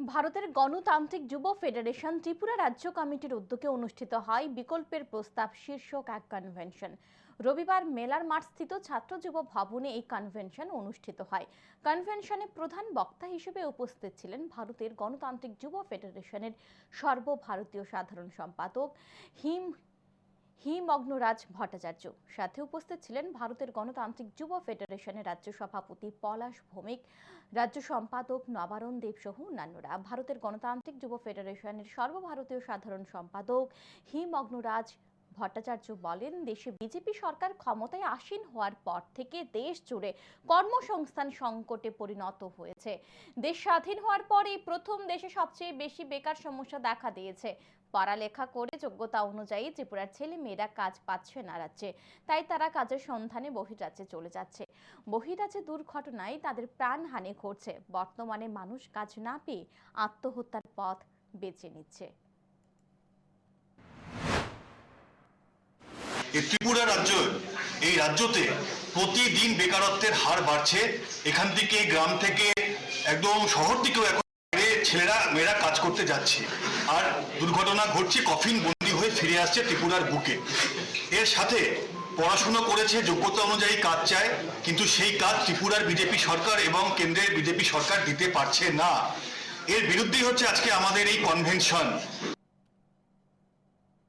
ভারতের গণতান্ত্রিক যুব ফেডারেশন ত্রিপুরা রাজ্য কমিটির উদ্যোগে অনুষ্ঠিত হয় বিকল্পের প্রস্তাব শীর্ষক এক কনভেনশন রবিবার মেলার মাঠস্থিত ছাত্র যুব ভবনে এই কনভেনশন অনুষ্ঠিত হয়। কনভেনশনে প্রধান বক্তা হিসেবে উপস্থিত ছিলেন ভারতের গণতান্ত্রিক যুব ফেডারেশনের সর্বভারতীয় সাধারণ সম্পাদক হিম হিমগ্নরাজ ভট্টাচার্য। সাথে উপস্থিত ছিলেন ভারতের গণতান্ত্রিক যুব ফেডারেশনের রাজ্য সভাপতি পলাশ ভৌমিক, রাজ্য সম্পাদক নবারণ দেব সহ অন্যান্যরা। ভারতের গণতান্ত্রিক যুব ফেডারেশনের সর্বভারতীয় সাধারণ সম্পাদক হিমগ্নরাজ ভট্টাচার্য বলেন, দেশে বিজেপি সরকার ক্ষমতায় আসীন হওয়ার পর থেকে দেশ জুড়ে কর্মসংস্থান সংকটে পরিণত হয়েছে। দেশ স্বাধীন হওয়ার পর এই প্রথম দেশে সবচেয়ে বেশি বেকার সমস্যা দেখা দিয়েছে। পড়ালেখা করে যোগ্যতা অনুযায়ী ত্রিপুরার ছেলে মেয়েরা কাজ পাচ্ছে না রাজ্যে, তাই তারা কাজের সন্ধানে বহিরাজ্যে চলে যাচ্ছে। বহিরাজ্যে দুর্ঘটনায় তাদের প্রাণহানি ঘটছে। বর্তমানে মানুষ কাজ না পেয়ে আত্মহত্যার পথ বেছে নিচ্ছে। এই ত্রিপুরা রাজ্য, এই রাজ্যতে প্রতিদিন বেকারত্বের হার বাড়ছে। এখান থেকে গ্রাম থেকে একদম শহর থেকেও এখন ছেলেরা, মেয়েরা কাজ করতে যাচ্ছে। আর দুর্ঘটনা ঘটছে, কফিন বন্দি হয়ে ফিরে আসছে ত্রিপুরার বুকে। এর সাথে পড়াশুনো করেছে, যোগ্যতা অনুযায়ী কাজ চায়, কিন্তু সেই কাজ ত্রিপুরার বিজেপি সরকার এবং কেন্দ্রের বিজেপি সরকার দিতে পারছে না। এর বিরুদ্ধেই হচ্ছে আজকে আমাদের এই কনভেনশন